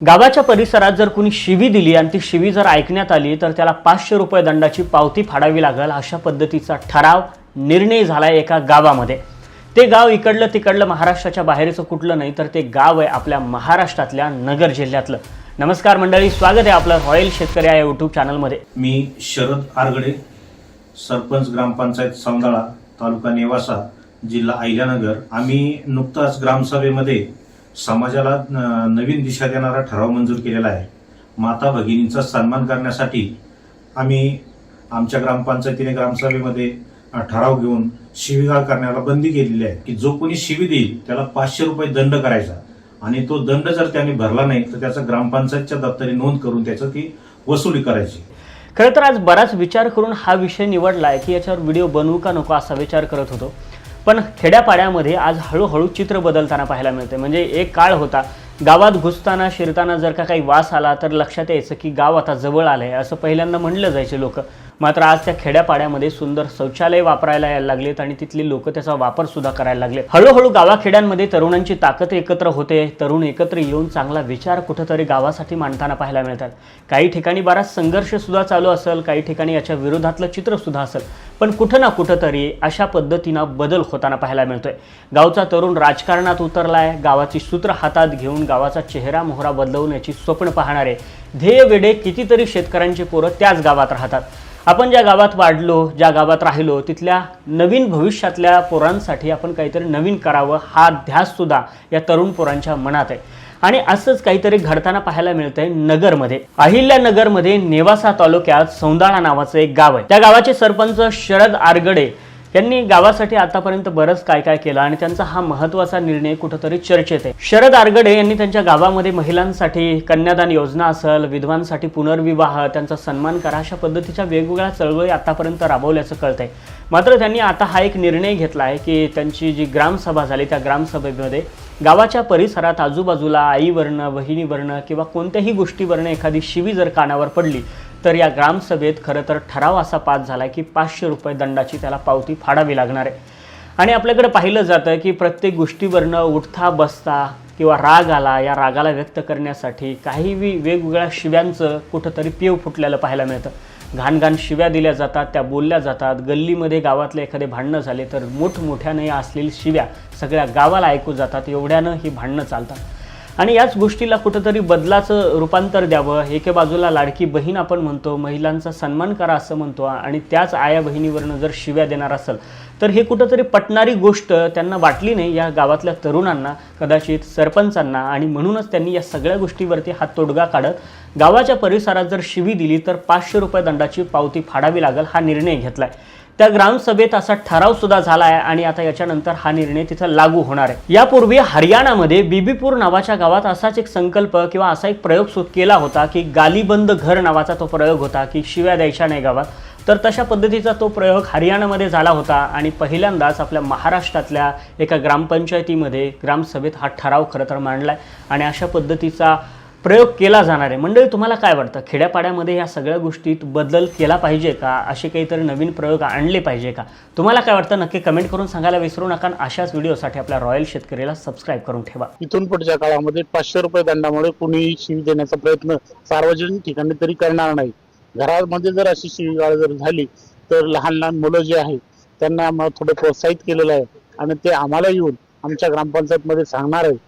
गावाच्या परिसरात जर कुणी शिवी दिली आणि ती शिवी जर ऐकण्यात आली तर त्याला पाचशे रुपये दंडाची पावती फाडावी लागेल. अशा पद्धतीचा ठराव निर्णय झालाय एका गावामध्ये. ते गाव इकडलं तिकडलं महाराष्ट्राच्या बाहेरचं कुठलं नाही तर ते गाव आहे आपल्या महाराष्ट्रातल्या नगर जिल्ह्यातलं. नमस्कार मंडळी स्वागत आहे आपलं रॉयल शेतकरी या यूट्यूब चॅनलमध्ये मी शरद आरगडे सरपंच ग्रामपंचायत सौंदाळा तालुका नेवासा जिल्हा अहिल्यानगर. आम्ही नुकताच ग्रामसभेमध्ये समाजाला न- नवीन दिशा देणारा ठराव मंजूर केलेला आहे. माता भगिनींचा सन्मान करण्यासाठी आम्ही आमच्या ग्रामपंचायतीने ग्रामसभेमध्ये ठराव घेऊन शिवीगाळ करण्याला बंदी केलेली आहे की जो कोणी शिवी देईल त्याला पाचशे रुपये दंड करायचा. आणि तो दंड जर त्याने भरला नाही तर त्याचा ग्रामपंचायतच्या दप्तरी नोंद करून त्याचं ती वसुली करायची. खरं तर आज बराच विचार करून हा विषय निवडला आहे की याच्यावर व्हिडिओ बनवू का नको असा विचार करत होतो. पण खेड्यापाड्यामध्ये आज हळूहळू चित्र बदलताना पाहायला मिळते म्हणजे एक काळ होता गावात घुसताना शिरताना जर का काही वास आला तर लक्षात यायचं की गाव आता जवळ आलं आहे असं पहिल्यांदा म्हणलं जायचे लोक. मात्र आज त्या खेड्यापाड्यामध्ये सुंदर शौचालय वापरायला यायला लागलेत आणि तिथली लोक त्याचा वापर सुद्धा करायला लागले हळूहळू गावाखेड्यांमध्ये तरुणांची ताकद एकत्र होते. तरुण एकत्र येऊन चांगला विचार कुठंतरी गावासाठी मांडताना पाहायला मिळतात. काही ठिकाणी बराच संघर्ष सुद्धा चालू असेल काही ठिकाणी याच्या विरोधातलं चित्र सुद्धा असेल. पण कुठं ना कुठंतरी अशा पद्धतीनं बदल होताना पाहायला मिळतोय. गावचा तरुण राजकारणात उतरलाय. गावाची सूत्र हातात घेऊन गावाचा चेहरा मोहरा बदलवण्याची स्वप्न पाहणारे ध्येय वेडे कितीतरी शेतकऱ्यांची पोरं त्याच गावात राहतात. आपण ज्या गावात वाढलो ज्या गावात राहिलो तिथल्या नवीन भविष्यातल्या पोरांसाठी आपण काहीतरी नवीन करावं हा ध्याससुद्धा या तरुण पोरांच्या मनात आहे. आणि असंच काहीतरी घडताना पाहायला मिळतंय नगरमध्ये. अहिल्यानगरमध्ये नेवासा तालुक्यात सौंदाळा नावाचं एक गाव आहे. त्या गावाचे सरपंच शरद आरगडे यांनी गावासाठी आतापर्यंत बरंच काय काय केलं आणि त्यांचा हा महत्त्वाचा निर्णय कुठंतरी चर्चेत आहे. शरद आरगडे यांनी त्यांच्या गावामध्ये महिलांसाठी कन्यादान योजना असेल विधवांसाठी पुनर्विवाह त्यांचा सन्मान करा अशा पद्धतीच्या वेगवेगळ्या चळवळी आतापर्यंत राबवल्याचं कळतंय. मात्र त्यांनी आता हा एक निर्णय घेतला आहे की त्यांची जी ग्रामसभा झाली त्या ग्रामसभेमध्ये गावाच्या परिसरात आजूबाजूला आईवर्ण बहिणीवरनं किंवा कोणत्याही गोष्टीवरनं एखादी शिवी जर कानावर पडली तर या ग्रामसभेत खरं तर ठराव असा पास झाला की पाचशे रुपये दंडाची त्याला पावती फाडावी लागणार आहे. आणि आपल्याकडे पाहिलं जातं की प्रत्येक गोष्टीवरनं उठता बसता किंवा राग आला या रागाला व्यक्त करण्यासाठी काहीवी वेगवेगळ्या शिव्यांचं कुठंतरी पेव फुटलेलं पाहायला मिळतं. घाण घाण शिव्या दिल्या जातात त्या बोलल्या जातात. गल्लीमध्ये गावातले एखादे भांडणं झाले तर मोठमोठ्यानं या असलेली शिव्या सगळ्या गावाला ऐकू जातात एवढ्यानं ही भांडणं चालतात. आणि याच गोष्टीला कुठंतरी बदलाचं रूपांतर द्यावं एके बाजूला लाडकी बहीण आपण म्हणतो महिलांचा सन्मान करा असं म्हणतो आणि त्याच आया बहिणीवरनं जर शिव्या देणार असेल तर हे कुठंतरी पटणारी गोष्ट त्यांना वाटली नाही या गावातल्या तरुणांना कदाचित सरपंचांना आणि म्हणूनच त्यांनी या सगळ्या गोष्टीवरती हात तोडगा काढत गावाच्या परिसरात जर शिवी दिली तर पाचशे रुपये दंडाची पावती फाडावी लागेल हा निर्णय घेतला आहे त्या ग्रामसभेत असा ठराव सुद्धा झाला आहे आणि आता याच्यानंतर हा निर्णय तिथं लागू होणार आहे. यापूर्वी हरियाणामध्ये बीबीपूर नावाच्या गावात असाच एक संकल्प किंवा असा एक प्रयोग केला होता की गालीबंद घर नावाचा तो प्रयोग होता की शिव्या द्यायच्या नाही गावात. तर तशा पद्धतीचा तो प्रयोग हरियाणामध्ये झाला होता आणि पहिल्यांदाच आपल्या महाराष्ट्रातल्या एका ग्रामपंचायतीमध्ये ग्रामसभेत हा ठराव खरं तर मांडला आहे आणि अशा पद्धतीचा प्रयोग केला जाणार आहे. मंडळी तुम्हाला काय वाटतं? खेड्यापाड्यामध्ये या सगळ्या गोष्टीत बदल केला पाहिजे का? असे काहीतरी नवीन प्रयोग आणले पाहिजे का? तुम्हाला काय वाटतं? नक्की कमेंट करून सांगायला विसरू नका आणि अशाच व्हिडिओसाठी आपल्या रॉयल शेतकरीला सबस्क्राईब करून ठेवा. इथून पुढच्या काळामध्ये पाचशे रुपये दंडामुळे कुणीही शिवी देण्याचा प्रयत्न सार्वजनिक ठिकाणी तरी करणार नाही. घरामध्ये जर अशी शिवीगाळ जर झाली तर लहान लहान मुलं जे आहेत त्यांना थोडं प्रोत्साहित केलेलं आहे आणि ते आम्हाला येऊन आमच्या ग्रामपंचायतमध्ये सांगणार आहे